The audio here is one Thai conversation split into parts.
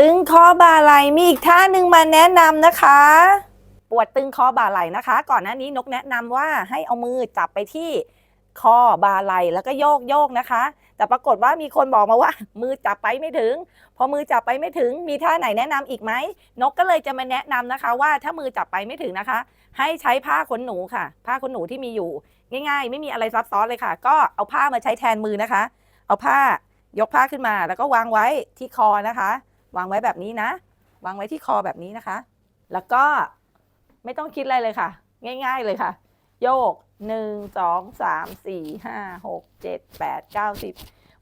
ตึงคอบ่าไหลมีอีกท่าหนึ่งมาแนะนำนะคะ ปวดตึงคอบ่าไหลนะคะ ก่อนหน้านี้นกแนะนำว่าให้เอามือจับไปที่คอบ่าไหลแล้วก็โยกโยกนะคะ แต่ปรากฏว่ามีคนบอกมาว่า มือจับไปไม่ถึง พอมือจับไปไม่ถึง มีท่าไหนแนะนำอีกไหมนกก็เลยจะมาแนะนำนะคะ ว่าถ้ามือจับไปไม่ถึงนะคะ ให้ใช้ผ้าขนหนูค่ะ ผ้าขนหนูที่มีอยู่ ง่าย ๆ ไม่มีอะไรซับซ้อนเลยค่ะ ก็เอาผ้ามาใช้แทนมือนะคะ เอาผ้ายกผ้าขึ้นมาแล้วก็วางไว้ที่คอนะคะ วางไว้แบบนี้นะ วางไว้ที่คอแบบนี้นะคะ แล้วก็ไม่ต้องคิดอะไรเลยค่ะ ง่าย ๆเลยค่ะ โยกหนึ่งสองสามสี่ห้าหกเจ็ดแปดเก้าสิบ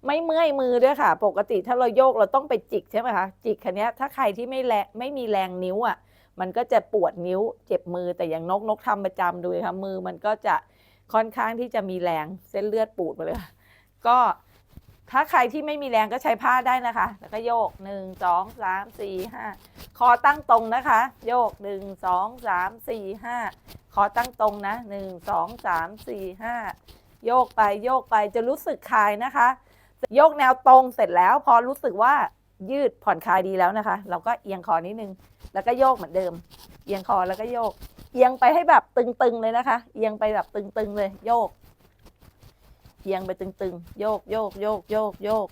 ไม่เมื่อยมือด้วยค่ะ ปกติถ้าเราโยกเราต้องไปจิกใช่ไหมคะ จิกคันนี้ถ้าใครที่ไม่แรงไม่มีแรงนิ้วอะ มันก็จะปวดนิ้วเจ็บมือแต่อย่างนกนกทำประจำดูค่ะมือมันก็จะค่อนข้างที่จะมีแรงเส้นเลือดปูดมาเลย ก็ ถ้าใครที่ไม่มีแรงก็ใช้ผ้าได้นะคะ แล้วก็โยกหนึ่งสองสามสี่ห้าคอตั้งตรงนะคะ โยกหนึ่งสองสามสี่ห้าคอตั้งตรงนะหนึ่งสองสามสี่ห้าโยกไปโยกไปจะรู้สึกคลายนะคะ โยกแนวตรงเสร็จแล้ว พอรู้สึกว่ายืดผ่อนคลายดีแล้วนะคะ เราก็เอียงคอนิดนึง แล้วก็โยกเหมือนเดิม เอียงคอแล้วก็โยก เอียงไปให้แบบตึงๆเลยนะคะ เอียงไปแบบตึงๆเลยโยก เอียงไปตึงๆ โยกโยกโยกโยกโยก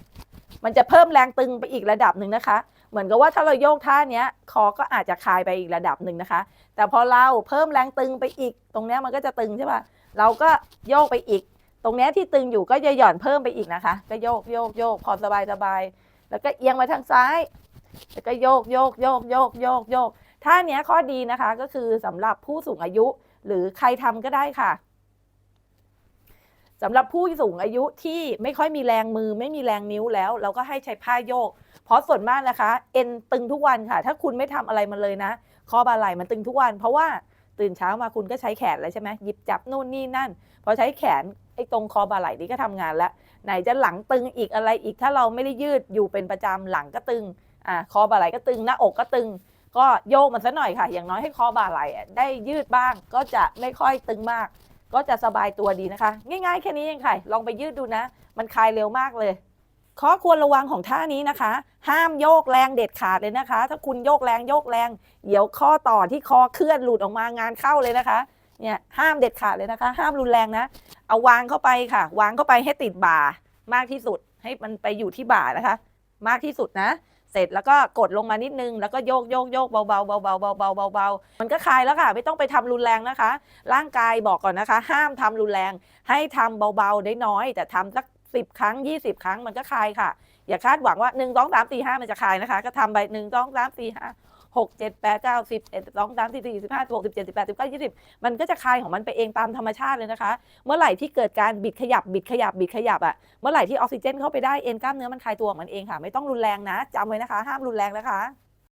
มันจะเพิ่มแรงตึงไปอีกระดับหนึ่งนะคะ เหมือนกับว่าถ้าเราโยกท่าเนี้ย คอก็อาจจะคลายไปอีกระดับหนึ่งนะคะ แต่พอเราเพิ่มแรงตึงไปอีก ตรงเนี้ยมันก็จะตึงใช่ปะเราก็โยกไปอีก ตรงเนี้ยที่ตึงอยู่ก็จะหย่อนเพิ่มไปอีกนะคะ ก็โยกโยกโยกพอสบายสบายๆแล้วก็เอียงมาทางซ้าย แล้วก็โยกโยกโยกโยกโยกโยกท่าเนี้ยข้อดีนะคะก็คือสำหรับผู้สูงอายุหรือใครทำก็ได้ค่ะ สำหรับผู้สูงอายุที่ไม่ค่อยมีแรงมือ ไม่มีแรงนิ้วแล้ว เราก็ให้ใช้ผ้าโยก เพราะส่วนมากนะคะ เอ็นตึงทุกวันค่ะ ถ้าคุณไม่ทำอะไรมันเลยนะคอบ่าไหล่มันตึงทุกวัน เพราะว่าตื่นเช้ามาคุณก็ใช้แขนแล้วใช่ไหมหยิบจับนู่นนี่นั่นพอใช้แขนไอ้ตรงคอบ่าไหล่นี่ก็ทำงานแล้ว ไหนจะหลังตึงอีกอะไรอีกถ้าเราไม่ได้ยืดอยู่เป็นประจำหลังก็ตึงอ่าคอบ่าไหล่ก็ตึงหน้าอกก็ตึง ก็โยกมันซะหน่อยค่ะ อย่างน้อยให้คอบ่าไหล่ได้ยืดบ้างก็จะไม่ค่อยตึงมาก ก็จะสบายตัวดีนะคะ ง่ายๆแค่นี้เองค่ะ ลองไปยืดดูนะ มันคลายเร็วมากเลย ข้อควรระวังของท่านี้นะคะ ห้ามโยกแรงเด็ดขาดเลยนะคะ ถ้าคุณโยกแรงโยกแรง เดี๋ยวข้อต่อที่คอเคลื่อนหลุดออกมางานเข้าเลยนะคะเนี่ยห้ามเด็ดขาดเลยนะคะ ห้ามรุนแรงนะ เอาวางเข้าไปค่ะ วางเข้าไปให้ติดบ่ามากที่สุด ให้มันไปอยู่ที่บ่านะคะ มากที่สุดนะ เสร็จแล้วก็กดลงมานิดนึง แล้วก็โยกโยกโยกเบาๆเบาๆเบาๆเบาๆเบาๆเบามันก็คลายแล้วค่ะ ไม่ต้องไปทำรุนแรงนะคะ ร่างกายบอกก่อนนะคะ ห้ามทำรุนแรง ให้ทำเบาๆได้น้อย แต่ทำสักสิบครั้ง 20 ครั้งมันก็คลายค่ะ อย่าคาดหวังว่า 1 2 3 4 5 มันจะคลายนะคะ ก็ทำไป1 2 3 4 5 6 7 8 9 10 11 2 3 4 4 15 16 17 18 19 20 มันก็จะคลายของมันไปเองตามธรรมชาติเลยนะคะ เมื่อไหร่ที่เกิดการบิดขยับบิดขยับบิดขยับอะเมื่อไหร่ที่ออกซิเจนเข้าไปได้เอ็นกล้ามเนื้อมันคลายตัวของมันเองค่ะ ไม่ต้องรุนแรงนะจำไว้นะคะ ห้ามรุนแรงนะคะ